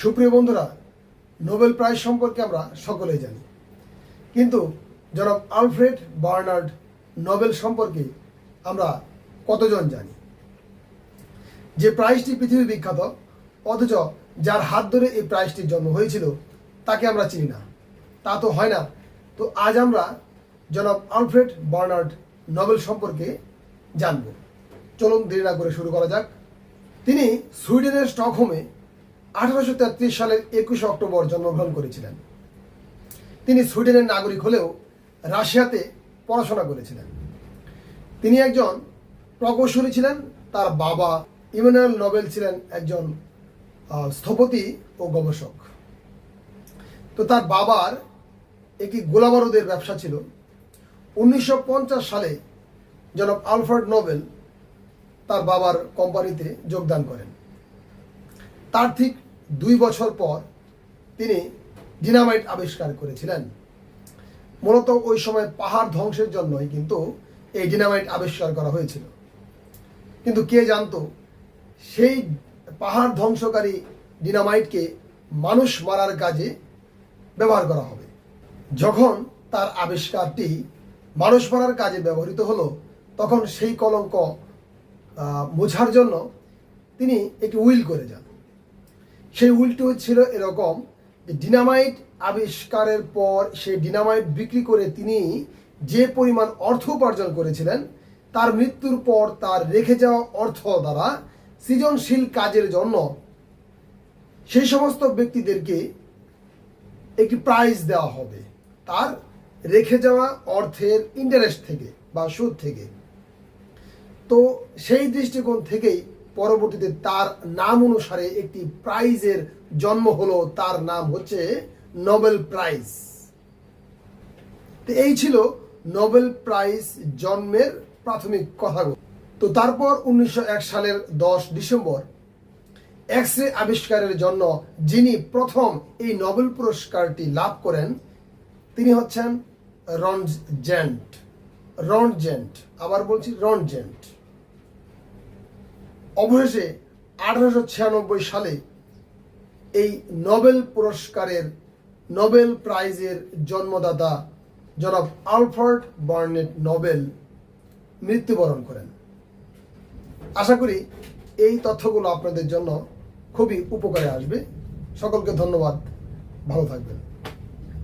সুপ্রিয় বন্ধুরা, Nobel prize সম্পর্কে আমরা সকলেই জানি। কিন্তু জনাব আলফ্রেড বার্নার্ড নোবেল সম্পর্কে আমরা কতজন জানি? যে প্রাইজটি পৃথিবী বিখ্যাত, অথচ যার হাত ধরে এই প্রাইজটির জন্ম হয়েছিল, তাকে আমরা চিনি না। তা তো হয় না। তো আজ আমরা জনাব আলফ্রেড বার্নার্ড নোবেল সম্পর্কে জানব। চলুন দেরি না করে শুরু করা যাক। তিনি সুইডেনের স্টকহোমে আঠারোশো তেত্রিশ সালের একুশে অক্টোবর জন্মগ্রহণ করেছিলেন। তিনি সুইডেনের নাগরিক হলেও রাশিয়াতে পড়াশোনা করেছিলেন। তিনি একজন প্রকৌশলী ছিলেন, তার বাবা ইমানুয়েল নোবেল ছিলেন একজন স্থপতি ও গবেষক। তো তার বাবার একটি গোলাবারুদের ব্যবসা ছিল। উনিশশো পঞ্চাশ সালে জনাব আলফ্রেড নোবেল তার বাবার কোম্পানিতে যোগদান করেন। তার ঠিক দুই বছর পর তিনি ডিনামাইট আবিষ্কার করেছিলেন। মূলত ওই সময় পাহাড় ধ্বংসের জন্যই কিন্তু এই ডিনামাইট আবিষ্কার করা হয়েছিল। কিন্তু কে জানতো, সেই পাহাড় ধ্বংসকারী ডিনামাইটকে মানুষ মারার কাজে ব্যবহার করা হবে। যখন তার আবিষ্কারটি মানুষ মারার কাজে ব্যবহৃত হলো, তখন সেই কলঙ্ক মোছার জন্য তিনি একটি উইল করে যান। সেই উইলটি ছিল এরকম ডিনামাইট আবিষ্কারের পর সেই ডিনামাইট বিক্রি করে তিনি যে পরিমাণ অর্থ উপার্জন করেছিলেন, তার মৃত্যুর পর তার রেখে যাওয়া অর্থ দ্বারা সৃজনশীল কাজের জন্য সেই সমস্ত ব্যক্তিদেরকে একটি প্রাইজ দেওয়া হবে তার রেখে যাওয়া অর্থের ইন্টারেস্ট থেকে বা সুদ থেকে। তো সেই দৃষ্টিকোণ থেকেই পরবর্তীতে তার নাম অনুসারে একটি প্রাইজের জন্ম হলো, তার নাম হচ্ছে নোবেল প্রাইজ। তো এই ছিল নোবেল প্রাইজ জন্মের প্রাথমিক কথাগুলো। তো তারপর উনিশশো এক সালের দশ ডিসেম্বর এক্স রে আবিষ্কারের জন্য যিনি প্রথম এই নোবেল পুরস্কারটি লাভ করেন, তিনি হচ্ছেন রনজেন্ট রনজেন্ট আবার বলছি রনজেন্ট অবশেষে আঠারোশো ছিয়ানব্বই সালে এই নোবেল পুরস্কারের নোবেল প্রাইজের জন্মদাতা জনাব আলফার্ড বার্নেট নোবেল মৃত্যুবরণ করেন। আশা করি এই তথ্যগুলো আপনাদের জন্য খুবই উপকারে আসবে। সকলকে ধন্যবাদ। ভালো থাকবেন।